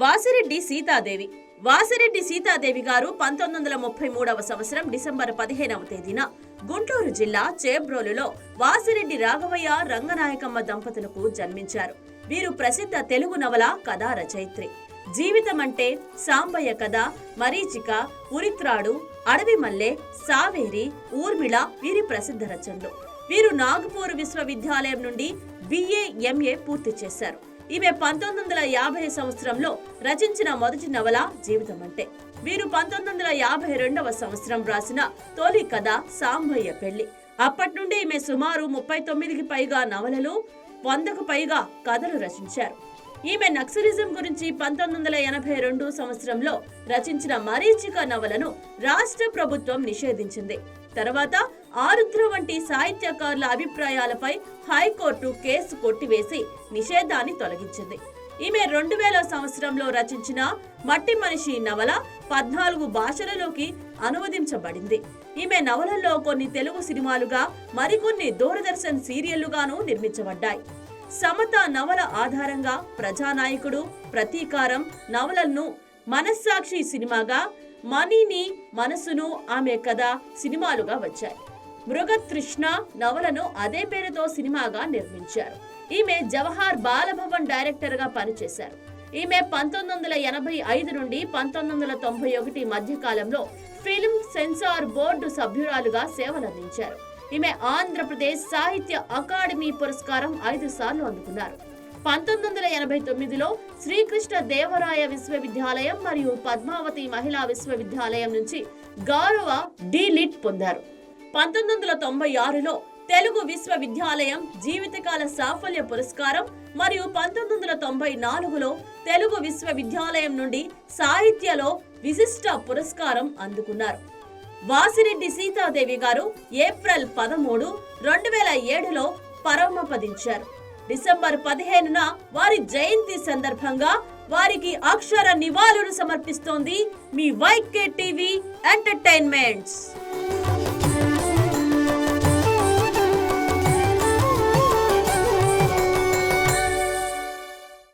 వాసిరెడ్డి సీతాదేవి. వాసిరెడ్డి సీతాదేవి గారు పంతొమ్మిది వందల ముప్పై మూడవ సంవత్సరం డిసెంబర్ పదిహేనవ తేదీన గుంటూరు జిల్లా చేబ్రోలులో వాసిరెడ్డి రాఘవయ్య రంగనాయకమ్మ దంపతులకు జన్మించారు. వీరు ప్రసిద్ధ తెలుగు నవల కథా రచయిత్రి. జీవితం అంటే సాంబయ్య కథ మరీచిక ఉరిత్రాడు అడవి మల్లె సావేరి ఊర్మిళ వీరి ప్రసిద్ధ రచనలు. వీరు నాగపూర్ విశ్వవిద్యాలయం నుండి బిఏ ఎంఏ పూర్తి చేశారు. ఈమె పంతొమ్మిది వందల యాభై సంవత్సరంలో రచించిన మొదటి నవల జీవితం అంటే వీరు పంతొమ్మిది వందల యాభై రెండవ సంవత్సరం రాసిన తొలి కథ సాంబయ్య పెళ్ళి. అప్పటి నుండి ఈమె సుమారు ముప్పై తొమ్మిదికి పైగా నవలలు వందకు పైగా కథలు రచించారు. ఈమె నక్సలిజం గురించి పంతొమ్మిది వందల ఎనభై రెండు సంవత్సరంలో రచించిన మరీచిక నవలను రాష్ట్ర ప్రభుత్వం నిషేధించింది. తర్వాత ఆరుద్ర వంటి సాహిత్యకారుల అభిప్రాయాలపై హైకోర్టు కేసు కొట్టివేసి నిషేధాన్ని తొలగించింది. ఈమె రెండు వేల సంవత్సరంలో రచించిన మట్టి మనిషి నవల పద్నాలుగు భాషలలోకి అనువదించబడింది. ఈమె నవలల్లో కొన్ని తెలుగు సినిమాలుగా మరికొన్ని దూరదర్శన్ సీరియళ్ళుగాను నిర్మించబడ్డాయి. సమత నవల ఆధారంగా ప్రజానాయకుడు ప్రతీకారం నవలలను మనస్సాక్షి సినిమాగా మనీని మనసును ఆమె కథ సినిమాలుగా వచ్చాయి మృగతృష్ణ నవలను అదే పేరుతో సినిమాగా నిర్మించారు. ఈమె జవహర్ బాలభవన్ డైరెక్టర్గా పనిచేశారు. ఈమె పంతొమ్మిది వందల ఎనభై ఐదు నుండి పంతొమ్మిది వందల తొంభై ఒకటి మధ్య కాలంలో ఫిల్మ్ సెన్సార్ బోర్డు సభ్యురాలుగా సేవలందించారు. ఈమె ఆంధ్రప్రదేశ్ సాహిత్య అకాడమీ పురస్కారం ఐదు సార్లు అందుకున్నారు. పంతొమ్మిది వందల ఎనభై తొమ్మిదిలో శ్రీకృష్ణ దేవరాయ విశ్వవిద్యాలయం మరియు పద్మావతి మహిళా విశ్వవిద్యాలయం నుంచి గౌరవ డీలిట్ పొందారు. పంతొమ్మిది వందల తొంభై ఆరులో తెలుగు విశ్వవిద్యాలయం జీవితకాల సాఫల్య పురస్కారం మరియు పంతొమ్మిది వందల తొంభై నాలుగులో తెలుగు విశ్వవిద్యాలయం నుండి సాహిత్యలో విశిష్ట పురస్కారం అందుకున్నారు. వాసిరెడ్డి సీతాదేవి గారు ఏప్రిల్ పదమూడు రెండు వేల ఏడులో పరమపదించారు. డిసెంబర్ పదిహేనున వారి జయంతి సందర్భంగా వారికి అక్షర నివాళులు సమర్పిస్తోంది మీ వైకే టీవీ ఎంటర్టైన్మెంట్స్.